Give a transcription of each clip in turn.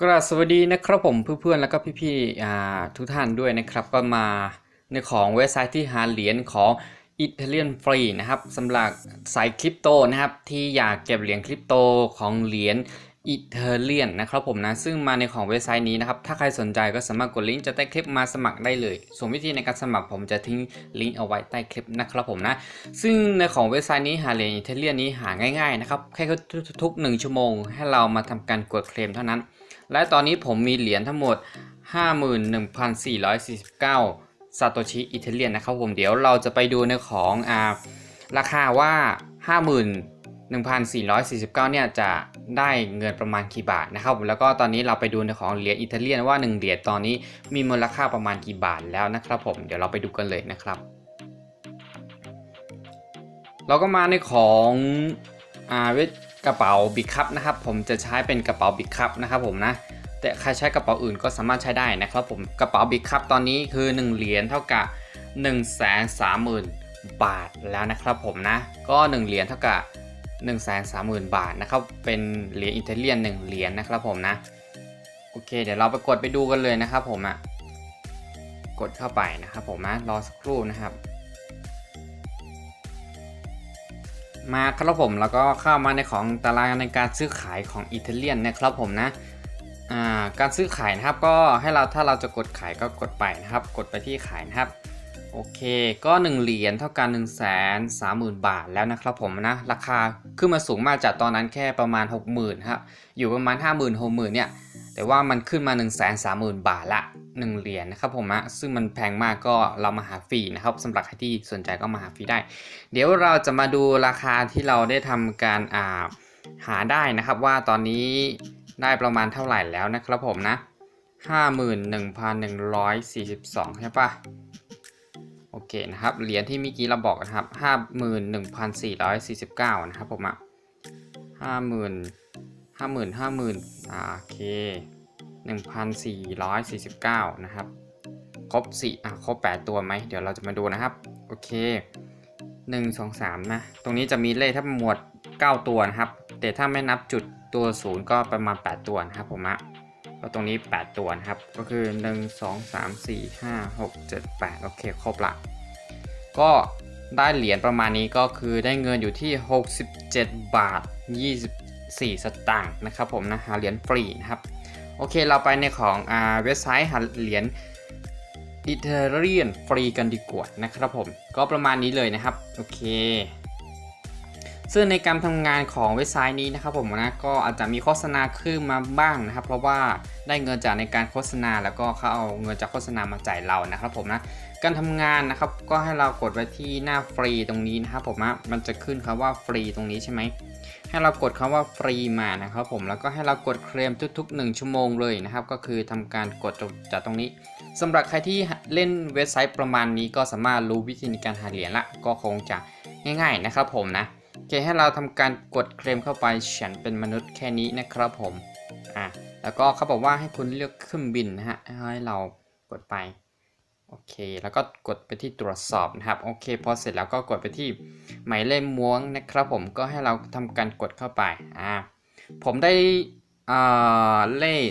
กราบสวัสดีนะครับผมเพื่อนๆแล้วก็พี่ๆทุกท่านด้วยนะครับก็มาในของเว็บไซต์ที่หาเหรียญของ Italian Free นะครับสำหรับสายคริปโตนะครับที่อยากเก็บเหรียญคริปโตของเหรียญอิตาเลียนนะครับผมนะซึ่งมาในของเว็บไซต์นี้นะครับถ้าใครสนใจก็สามารถกดลิงก์จะใต้คลิปมาสมัครได้เลย ส่วนวิธีในการสมัครผมจะทิ้งลิงก์เอาไว้ใต้คลิปนะครับผมนะซึ่งในของเว็บไซต์นี้หาเหรียญอิตาเลียนนี้หาง่ายๆนะครับแค่ทุกๆ1ชั่วโมง ให้เรามาทำการกดเคลมเท่านั้น และตอนนี้ผมมีเหรียญทั้งหมด 51,449ซาโตชิอิตาเลียนนะครับผมเดี๋ยวเราจะไปดูในของอ่าราคาว่า 51,449 เนี่ยจะได้เงินประมาณกี่บาทนะครับแล้วก็ตอนนี้เราไปดูในของเหรียญอิตาเลียนว่า 1 เหรียญตอนนี้มีมูลค่าประมาณกี่บาทแล้วนะครับผมเดี๋ยวเราไปดูกันเลยนะครับเราก็มาในของอ่าเวท กระเป๋าบิ๊กคัพนะครับผมจะใช้เป็นกระเป๋าบิ๊กคัพนะครับผมนะแต่ใครใช้กระเป๋าอื่นก็สามารถใช้ได้นะครับผมกระเป๋าบิ๊กคัพตอนนี้คือ 1 เหรียญเท่ากับ1 3 0 0 0 0 บาทแล้วนะครับผมนะก็ 1 เหรียญเท่ากับ1 3 0 0 0 0 บาทนะครับเป็นเหรียญอิตาเลียน 1 เหรียญนะครับผมนะโอเค เดี๋ยวเราไปกดไปดูกันเลยนะครับผมอะกดเข้าไปนะครับผมนะรอสักครู่นะครับ มาครับผมแล้วก็เข้ามาในของตารางในการซื้อขายของอิตาเลียนนะครับผมนะการซื้อขายนะครับก็ให้เราถ้าเราจะกดขายก็กดไปนะครับ กดไปที่ขายนะครับโอเคก็ 1 เหรียญเท่ากัน1 3 0 0 0 0 บาทแล้วนะครับผมนะ ราคาขึ้นมาสูงมากจากตอนนั้นแค่ประมาณ 60,000ครับอยู่ประมาณ 50,000 60,000เนี่ย แต่ว่ามันขึ้นมา 1 3 0 0 0 0 บาทละ 1 เหรียญนะครับผมนะซึ่งมันแพงมากก็เรามาหาฟรีนะครับสำหรับใครที่สนใจก็มาหาฟรีได้ เดี๋ยวเราจะมาดูราคาที่เราได้ทำการอ่าหาได้นะครับว่าตอนนี้ได้ประมาณเท่าไหร่แล้วนะครับผมนะ 51,142 ใช่ปะโอเคนะครับ เหรียญที่เมื่อกี้เราบอกนะครับ 51,449 นะครับผมอะ50,000 50,000 50,000อ่าโอเค1,449นะครับ ครบ4อะครบ8ตัวไหม เดี๋ยวเราจะมาดูนะครับ โอเค1 2 3นะ ตรงนี้จะมีเลขทั้งหมด9ตัวนะครับ แต่ถ้าไม่นับจุดตัวศูนย์ก็ประมาณ8ตัวนะครับผมอะก็ตรงนี้ 8 ตัวนะครับ ก็คือ 1 2 3 4 5 6 7 8 โอเค ครบละ ก็ได้เหรียญประมาณนี้ก็คือได้เงินอยู่ที่ 67 บาท 4 สตางค์นะครับผมนะหาเหรียญฟรีนะครับ โอเคเราไปในของอ่าเว็บไซต์หาเหรียญอิตาเลียนฟรีกันดีกว่านะครับผม ก็ประมาณนี้เลยนะครับ โอเค ซึ่งในการทำงานของเว็บไซต์นี้นะครับผมนะก็อาจจะมีโฆษณาขึ้นมาบ้างนะครับ เพราะว่าได้เงินจากในการโฆษณาแล้วก็เขาเอาเงินจากโฆษณามาจ่ายเรานะครับผมนะการทำงานนะครับก็ให้เรากดไว้ที่หน้าฟรีตรงนี้นะครับผมนะมันจะขึ้นคำว่าฟรีตรงนี้ใช่ไหม ให้เรากดคำว่าฟรีมานะครับผมแล้วก็ให้เรากดเคลมทุก ๆ 1 ชั่วโมงเลยนะครับ ก็คือทำการกดจากตรงนี้สำหรับใครที่เล่นเว็บไซต์ประมาณนี้ก็สามารถรู้วิธีในการหาเหรียญละก็คงจะง่าย ๆนะครับผมนะโอเคให้เราทำการกดเคลมเข้าไปฉันเป็นมนุษย์แค่นี้นะครับผมอะแล้วก็เขาบอกว่าให้คุณเลือกเครื่องบินนะฮะให้เรากดไป โอเค แล้วก็กดไปที่ตรวจสอบนะครับ โอเคพอเสร็จแล้วก็กดไปที่หมายเลขม้วงนะครับผมก็ให้เราทำการกดเข้าไปอ่าผมได้อ่าเลข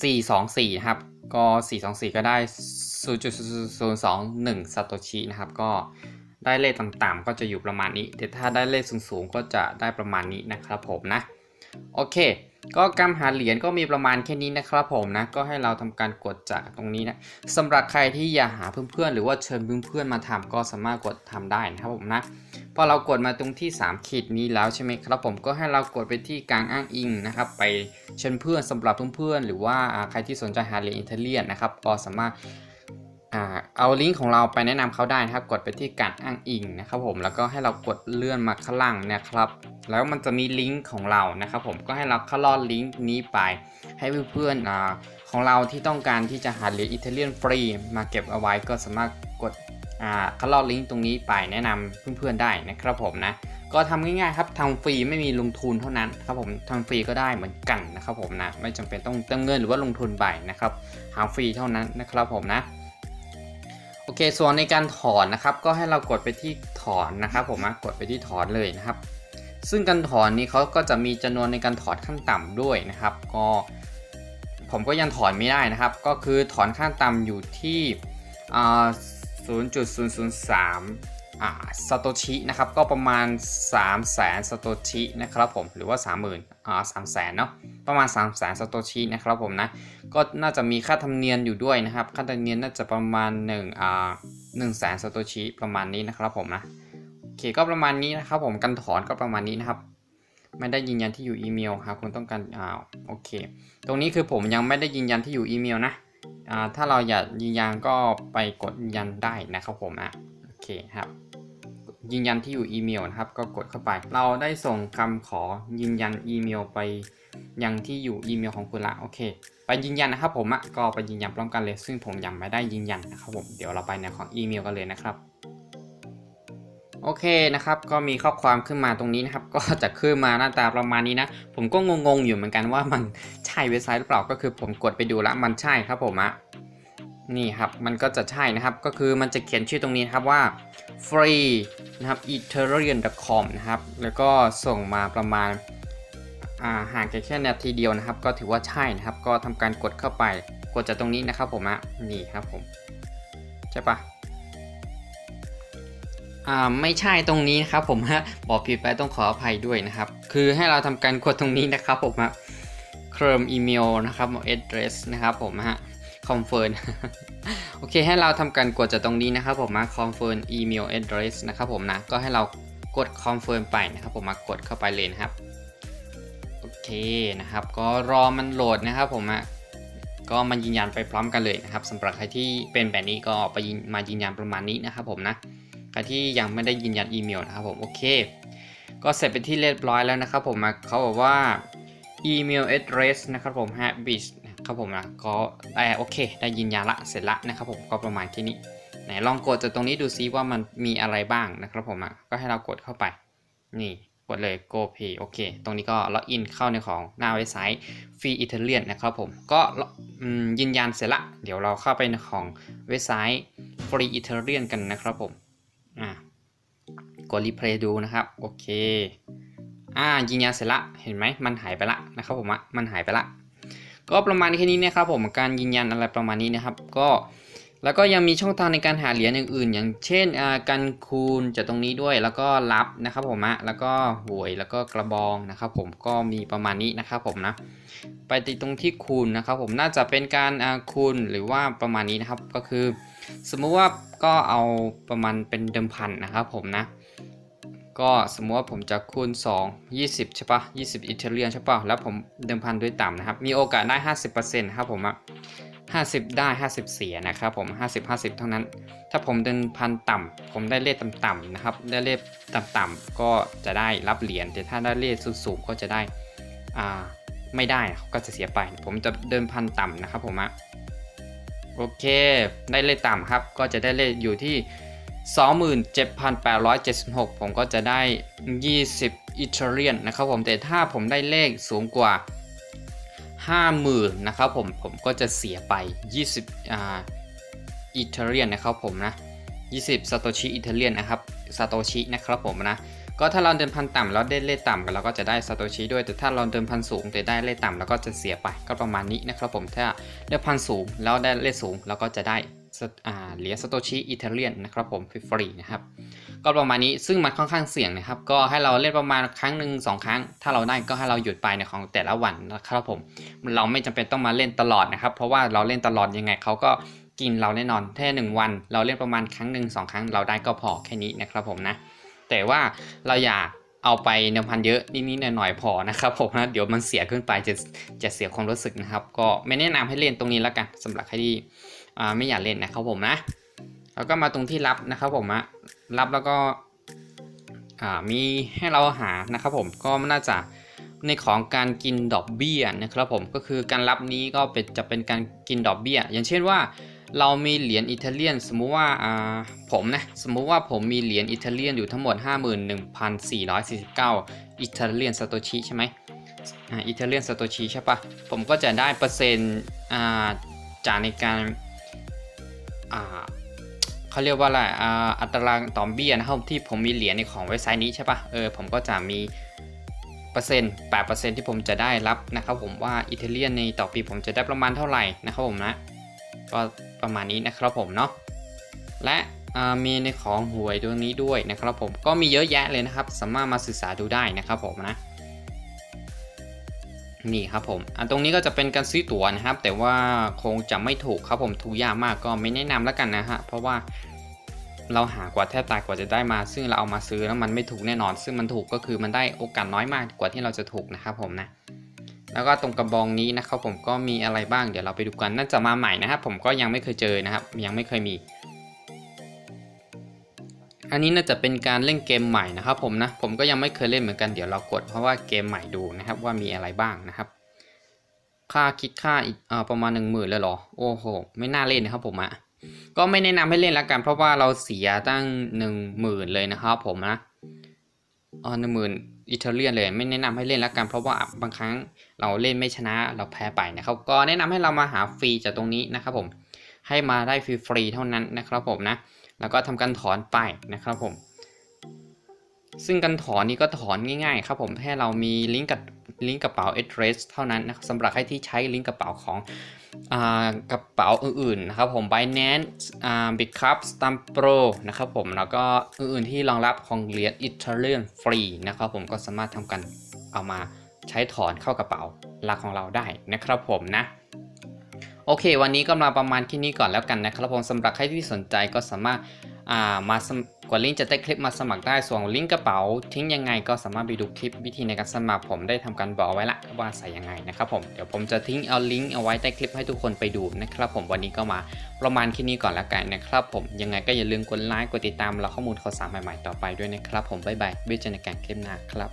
424 ครับ ก็ 424 ก็ได้ 0.021 ซาโตชินะครับ ก็ได้เลขต่ำๆก็จะอยู่ประมาณนี้ แต่ถ้าได้เลขสูงๆ ก็จะได้ประมาณนี้นะครับผมนะ โอเค ก็การหาเหรียญก็มีประมาณแค่นี้นะครับผมนะ ก็ให้เราทำการกดจากตรงนี้นะสำหรับใครที่อยากหาเพื่อนๆ หรือว่าเชิญเพื่อนๆมาทำก็สามารถกดทำได้นะครับผมนะพอเรากดมาตรงที่ 3 ขีดนี้แล้วใช่ไหมครับผมก็ให้เรากดไปที่กลางอ้างอิงนะครับ ไปเชิญเพื่อนสำหรับเพื่อนๆหรือว่าใครที่สนใจหาเหรียญอิตาเลียนนะครับก็สามารถ เอาลิงก์ของเราไปแนะนำเขาได้นะครับ กดไปที่การอ้างอิงนะครับผมแล้วก็ให้เรากดเลื่อนมาข้างล่างนะครับ แล้วมันจะมีลิงก์ของเรานะครับผมก็ให้เราเข้าลอดลิงก์นี้ไป ให้เพื่อนๆของเราที่ต้องการที่จะหาเหรียญอิตาเลียนฟรีมาเก็บเอาไว้ก็สามารถกดอ่าเข้าลอดลิงก์ตรงนี้ไปแนะนำเพื่อนๆได้นะครับผมนะก็ทำง่ายๆครับทำฟรีไม่มีลงทุนเท่านั้นครับผมทำฟรีก็ได้เหมือนกันนะครับผมนะไม่จำเป็นต้องเติมเงินหรือว่าลงทุนไปนะครับหาฟรีเท่านั้นนะครับผมนะ โอเค ส่วนในการถอนนะครับ ก็ให้เรากดไปที่ถอนนะครับ ผมกดไปที่ถอนเลยนะครับ ซึ่งการถอนนี้เขาก็จะมีจำนวนในการถอนขั้นต่ำด้วยนะครับ ก็ผมก็ยังถอนไม่ได้นะครับ ก็คือถอนขั้นต่ำอยู่ที่0.003อ่าซาโตชินะครับ ก็ประมาณ 3 0 0แสนซาโตชินะครับผม หรือว่า 30,000 อ่า3 0 0แสนเนาะประมาณ3 0 0แสนซาโตชินะครับผมนะก็น่าจะมีค่าธรรมเนียมอยู่ด้วยนะครับ ค่าธรรมเนียมน่าจะประมาณ1อ่า1แสนซาโตชิประมาณนี้นะครับผมนะโอเคก็ประมาณนี้นะครับผมการถอนก็ประมาณนี้นะครับไม่ได้ยืนยันที่อยู่อีเมลครับคุณต้องการอ่าโอเค ตรงนี้คือผมยังไม่ได้ยืนยันที่อยู่อีเมลนะอ่าถ้าเราอยากยืนยันก็ไปกดยืนยันได้นะครับผมอะโอเคครับ ยืนยันที่อยู่อีเมลนะครับ ก็กดเข้าไป เราได้ส่งคำขอยืนยันอีเมลไปยังที่อยู่อีเมลของคุณละโอเค ไปยืนยันนะครับผมอะก็ไปยืนยันพร้อมกันเลย ซึ่งผมยังไม่ได้ยืนยันนะครับผมเดี๋ยวเราไปในของอีเมลกันเลยนะครับโอเคนะครับ ก็มีข้อความขึ้นมาตรงนี้นะครับ ก็จะขึ้นมาหน้าตาประมาณนี้นะ ผมก็งงๆอยู่เหมือนกันว่ามันใช่เว็บไซต์หรือเปล่า ก็คือผมกดไปดูแล้วมันใช่ครับผมอะ นี่ครับมันก็จะใช่นะครับก็คือมันจะเขียนชื่อตรงนี้นะครับว่า free นะครับ ethereum.com นะครับแล้วก็ส่งมาประมาณาห่างกันแค่นาทีเดียวนะครับ ก็ถือว่าใช่นะครับ ก็ทำการกดเข้าไปกดจากตรงนี้นะครับผมอะนี่ครับผมใช่ปะอ่าไม่ใช่ตรงนี้นะครับผมฮะบอกผิดไปต้องขออภัยด้วยนะครับ คือให้เราทำการกดตรงนี้นะครับผมฮะเครมอีเมลนะครับ address นะครับผมฮะ confirm โอเค ให้เราทำการกดจากตรงนี้นะครับผมมา confirm email address นะครับผมนะ ก็ให้เรากด confirm ไปนะครับผมมากดเข้าไปเลยนะครับ โอเคนะครับ ก็รอมันโหลดนะครับผมอะก็มายืนยันไปพร้อมกันเลยนะครับสำหรับใครที่เป็นแบบนี้ก็ไปมายืนยันประมาณนี้นะครับผมนะใครที่ยังไม่ได้ยืนยันอีเมลนะครับผมโอเคก็เสร็จเป็นที่เรียบร้อยแล้วนะครับผมเขาบอกว่าอีเมล address นะครับผม habit ครับผมนะก็ได้โอเค ได้ยืนยันละเสร็จละนะครับผมก็ประมาณแค่นี้ไหนลองกดจากตรงนี้ดูซิว่ามันมีอะไรบ้างนะครับผมอะก็ให้เรากดเข้าไป นี่กดเลย go pay โอเค ตรงนี้ก็ล็อกอินเข้าในของหน้าเว็บไซต์ free Italian นะครับผม ก็ยืนยันเสร็จละ เดี๋ยวเราเข้าไปในของเว็บไซต์ free Italian กันนะครับผม อะกดรีเพลย์ดูนะครับ โอเค อ่ายืนยันเสร็จละ เห็นไหมมันหายไปละนะครับผมอะมันหายไปละ ก็ประมาณแค่นี้นะครับผมการยืนยันอะไรประมาณนี้นะครับ ก็แล้วก็ยังมีช่องทางในการหาเหรียญอย่างอื่น อย่างเช่นการคูณจากตรงนี้ด้วยแล้วก็รับนะครับผมอะแล้วก็หวยแล้วก็กระบองนะครับผมก็มีประมาณนี้นะครับผมนะไปติดตรงที่คูณนะครับผมน่าจะเป็นการคูณหรือว่าประมาณนี้นะครับก็คือ สมมุติว่าก็เอาประมาณเป็นเดิมพันนะครับผมนะ ก็สมมติว่าผมจะคูณ 2 20 ใช่ปะ20 อิตาเลียนใช่ปะแล้วผมเดิมพันด้วยต่ำนะครับ มีโอกาสได้ 50%นะครับผมอะ50 ได้ 50 เสียนะครับผม 50 50 เท่านั้น ถ้าผมเดินพันต่ำ ผมได้เลขต่ำๆนะครับ ได้เลขต่ำๆก็จะได้รับเหรียญ แต่ถ้าได้เลขสูงๆก็จะได้อ่าไม่ได้ก็จะเสียไป ผมจะเดินพันต่ำนะครับผมอะโอเค ได้เลขต่ำครับ ก็จะได้เลขอยู่ที่ 27,876 ผมก็จะได้ 20อิตาเลียนนะครับผมแต่ถ้าผมได้เลขสูงกว่า 50,000 นะครับผมผมก็จะเสียไป 20อ่าอิตาเลียนนะครับผมนะ 20ซาโตชิอิตาเลียนนะครับซาโตชินะครับผมนะ ก็ถ้าเราเดินพันต่ำแล้วได้เลขต่ำกันเราก็จะได้ซาโตชิด้วย แต่ถ้าเราเดินพันสูงแต่ได้เลขต่ำแล้วก็จะเสียไป ก็ประมาณนี้นะครับผม ถ้าได้พันสูงแล้วได้เลขสูงเราก็จะได้ เหรียญซาโตชิอิตาเลียนนะครับผมฟรีนะครับก็ประมาณนี้ซึ่งมันค่อนข้างเสี่ยงนะครับ ก็ให้เราเล่นประมาณครั้งหนึ่งสองครั้ง ถ้าเราได้ก็ให้เราหยุดไปในของแต่ละวันนะครับผมเราไม่จำเป็นต้องมาเล่นตลอดนะครับ เพราะว่าเราเล่นตลอดยังไงเขาก็กินเราแน่นอนแค่หนึ่งวัน เราเล่นประมาณครั้งหนึ่งสองครั้งเราได้ก็พอแค่นี้นะครับผมนะแต่ว่าเราอยากเอาไปเดิมพันเยอะนิดๆหน่อยๆพอนะครับผมนะเดี๋ยวมันเสียขึ้นไปจะจะเสียความรู้สึกนะครับ ก็ไม่แนะนำให้เล่นตรงนี้แล้วกันสำหรับใครที่ ไม่อยากเล่นนะครับผมนะแล้วก็มาตรงที่รับนะครับผมอะรับแล้วก็อ่ามีให้เราหานะครับผมก็น่าจะในของการกินดอกเบี้ยนะครับผมก็คือการรับนี้ก็เป็นจะเป็นการกินดอกเบี้ย อย่างเช่นว่าเรามีเหรียญอิตาเลียน สมมุติว่าอ่าผมนะสมมุติว่าผมมีเหรียญอิตาเลียนอยู่ทั้งหมด 51,449 อิตาเลียนซาโตชิใช่ไหมอ่าอิตาเลียนซาโตชิใช่ปะผมก็จะได้เปอร์เซ็นต์อ่าจากในการ อ่าเขาเรียกว่าอะไรอ่าอัตราต่อเบี้ยนะครับที่ผมมีเหรียญในของเว็บไซต์นี้ใช่ปะเออผมก็จะมีเปอร์เซ็นต์แปดเปอร์เซ็นต์ที่ผมจะได้รับนะครับผมว่าอิตาเลียนในต่อปีผมจะได้ประมาณเท่าไหร่นะครับผมนะก็ประมาณนี้นะครับผมเนาะและมีในของหวยตรงนี้ด้วยนะครับผมก็มีเยอะแยะเลยนะครับ สามารถมาศึกษาดูได้นะครับผมนะ นี่ครับผมอันตรงนี้ก็จะเป็นการซื้อตั๋วนะครับ แต่ว่าคงจะไม่ถูกครับผมถูกยากมากก็ไม่แนะนำแล้วกันนะฮะเพราะว่าเราหากว่าแทบตายกว่าจะได้มา ซึ่งเราเอามาซื้อแล้วมันไม่ถูกแน่นอน ซึ่งมันถูกก็คือมันได้โอกาสน้อยมากกว่าที่เราจะถูกนะครับผมนะแล้วก็ตรงกระบองนี้นะครับผมก็มีอะไรบ้างเดี๋ยวเราไปดูกันน่าจะมาใหม่นะครับผมก็ยังไม่เคยเจอนะครับ ยังไม่เคยมี อันนี้น่าจะเป็นการเล่นเกมใหม่นะครับผมนะ ผมก็ยังไม่เคยเล่นเหมือนกัน เดี๋ยวเรากดเพราะว่าเกมใหม่ดูนะครับว่ามีอะไรบ้างนะครับ ค่าคิดค่าอีกอประมาณ 1 0,000เลยเหรอ โอ้โห ไม่น่าเล่นนะครับผมอะก็ไม่แนะนำให้เล่นละกัน เพราะว่าเราเสียตั้ง 1 0,000 เลยนะครับผมนะอ๋อหนึ่งหมื่นอิตาเลียนเลย ไม่แนะนำให้เล่นละกัน เพราะว่าบางครั้งเราเล่นไม่ชนะเราแพ้ไปนะครับ ก็แนะนำให้เรามาหาฟรีจากตรงนี้นะครับผม ให้มาได้ฟรีๆเท่านั้นนะครับผมนะ แล้วก็ทำการถอนไปนะครับผม ซึ่งการถอนนี้ก็ถอนง่ายๆครับผมแค่เรามีลิงก์กับลิงก์กระเป๋า address เท่านั้นนะครับสำหรับใครที่ใช้ลิงก์กระเป๋าของอกระเป๋าอื่นๆนะครับผม Binance Bitcup Stamp Pro นะครับผมแล้วก็อื่นๆที่รองรับของเหรียญ Ethereum ฟรีนะครับผมก็สามารถทำกันเอามาใช้ถอนเข้ากระเป๋าหลักของเราได้นะครับผมนะ โอเค วันนี้ก็มาประมาณแค่นี้ก่อนแล้วกันนะครับผมสำหรับใครที่สนใจก็สามารถอ่ามาสมกดลิงก์จะใต้คลิปมาสมัครได้ส่วนลิงก์กระเป๋า ทิ้งยังไงก็สามารถไปดูคลิปวิธีในการสมัครผมได้ทำการบอกไว้ละว่าใส่ยังไงนะครับผมเดี๋ยวผมจะทิ้งเอาลิงก์เอาไว้ใต้คลิปให้ทุกคนไปดูนะครับผมวันนี้ก็มาประมาณแค่นี้ก่อนแล้วกันนะครับผมยังไงก็อย่าลืมกดไลค์กดติดตามเราข้อมูลข่าวสารใหม่ๆต่อไปด้วยนะครับผมบ๊ายบายไว้เจอกันในการคลิปหน้าครับ